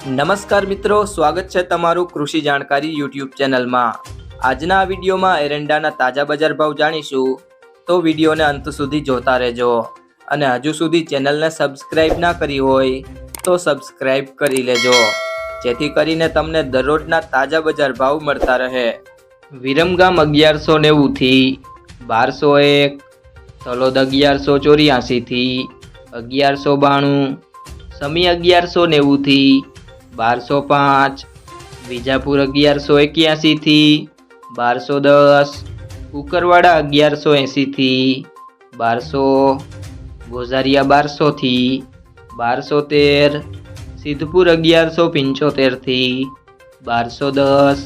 નમસ્કાર મિત્રો, સ્વાગત છે તમારું કૃષિ જાણકારી યુટ્યુબ ચેનલમાં. આજના આ વિડીયોમાં એરંડાના તાજા બજાર ભાવ જાણીશું. તો વિડીયોને અંત સુધી જોતા રહેજો. અને હજુ સુધી ચેનલને સબસ્ક્રાઇબ ના કરી હોય, તો સબસ્ક્રાઇબ કરી લેજો. જેથી કરીને તમને દરરોજના તાજા બજાર ભાવ મળતા રહે. વિરમગામ અગિયારસો નેવુંથી બારસો એક, તલોદ અગિયારસો ચોર્યાસીથી અગિયારસો બાણું, સમી અગિયારસો નેવુંથી બારસો પાંચ, વિજાપુર અગિયારસો એક્યાસીથી, બારસો દસ, કુકરવાડા અગિયારસો એંસીથી બારસો ગોઝારિયા બારસોથી, બારસો તેર, સિદ્ધપુર અગિયારસો પંચોતેરથી, બારસો દસ,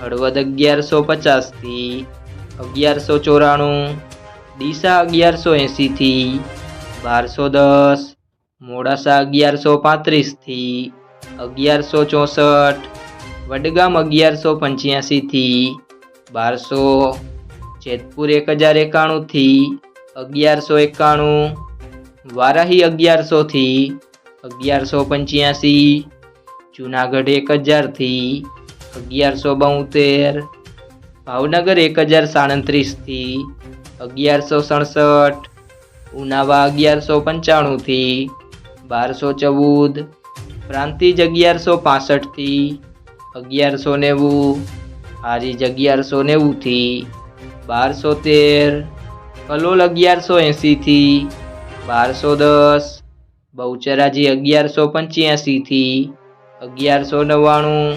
હળવદ અગિયારસો પચાસથી, અગિયારસો ચોરાણું, ડીસા અગિયારસો એંસીથી બારસો દસ, મોડાસા અગિયારસો પાંત્રીસથી અગિયારસો ચોસઠ, વડગામ અગિયારસો પંચ્યાસીથી, બારસો, જેતપુર એક હજાર એકાણુંથી, અગિયારસો એકાણું, વારાહી અગિયારસોથી, અગિયારસો પંચ્યાસી, જુનાગઢ એક હજારથી, અગિયારસો બોતેર, ભાવનગર એક હજાર સાડત્રીસથી, અગિયારસો સડસઠ, ઉનાવા અગિયારસો પંચાણુંથી, બારસો ચૌદ પ્રાંતિજ અગિયારસો પાસઠથી, અગિયારસો નેવું હારીજ અગિયારસો નેવુંથી, બારસો તેર, કલોલ અગિયારસો એંસીથી બારસો દસ, બહુચરાજી અગિયારસો પંચ્યાસીથી, અગિયારસો નવ્વાણું,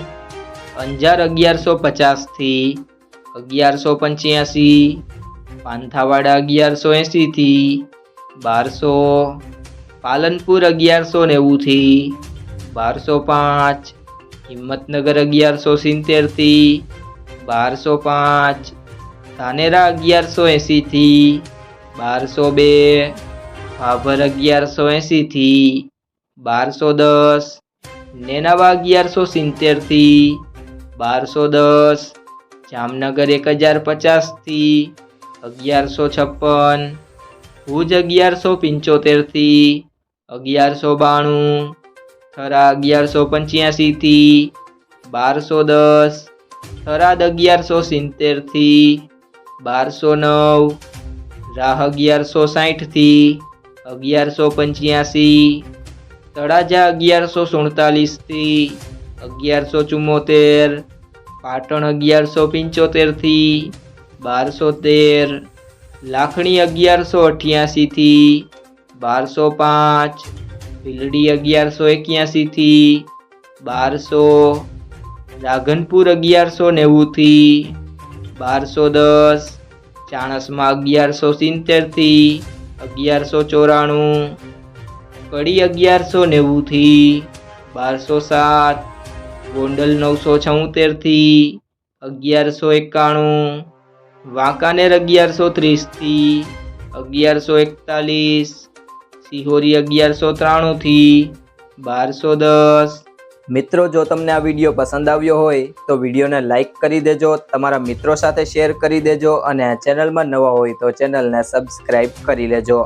અંજાર અગિયારસો પચાસથી, અગિયારસો પંચ્યાસી, પાંથાવાડા અગિયારસો એંસીથી બારસો, પાલનપુર અગિયારસો નેવુંથી બારસો પાંચ, હિંમતનગર અગિયારસો સિત્તેરથી બારસો પાંચ, ધાનેરા અગિયારસો એંસીથી બારસો બે, ભાભર અગિયારસો એંસીથી બારસો દસ, નેનાવા અગિયારસો સિત્તેરથી બારસો દસ, જામનગર એક હજાર પચાસથી અગિયારસો છપ્પન, ભુજ અગિયારસો પંચોતેરથી અગિયારસો બાણું થરા અગિયારસો પંચ્યાસીથી બારસો દસ થરાદ અગિયારસો સિત્તેરથી બારસો નવ, રાહ અગિયારસો સાઠથી અગિયારસો પંચ્યાસી, તળાજા અગિયારસો સુડતાલીસથી અગિયારસો ચુમ્મોતેર, પાટણ અગિયારસો પંચોતેરથી બારસો તેર, લાખણી અગિયારસો અઠ્યાસીથી બારસો પાંચ ભીલડી અગિયારસો એક્યાસીથી બારસો રાધનપુર અગિયારસો નેવુંથી બારસો દસ, ચાણસમાં અગિયારસો સિત્તેરથી અગિયારસો ચોરાણું, કડી અગિયારસો નેવુંથી બારસો સાત, ગોંડલ નવસો છોતેરથી અગિયારસો એકાણું, વાંકાનેર અગિયારસો ત્રીસથી અગિયારસો એકતાલીસ સિહોરી અગિયારસો ત્રાણુંથી બારસો દસ. મિત્રો, જો તમને આ વીડિયો પસંદ આવ્યો હોય, તો વિડીયોને લાઇક કરી દેજો, તમારા મિત્રો સાથે શેર કરી દેજો અને આ ચેનલમાં નવા હોય તો ચેનલને સબસ્ક્રાઈબ કરી લેજો.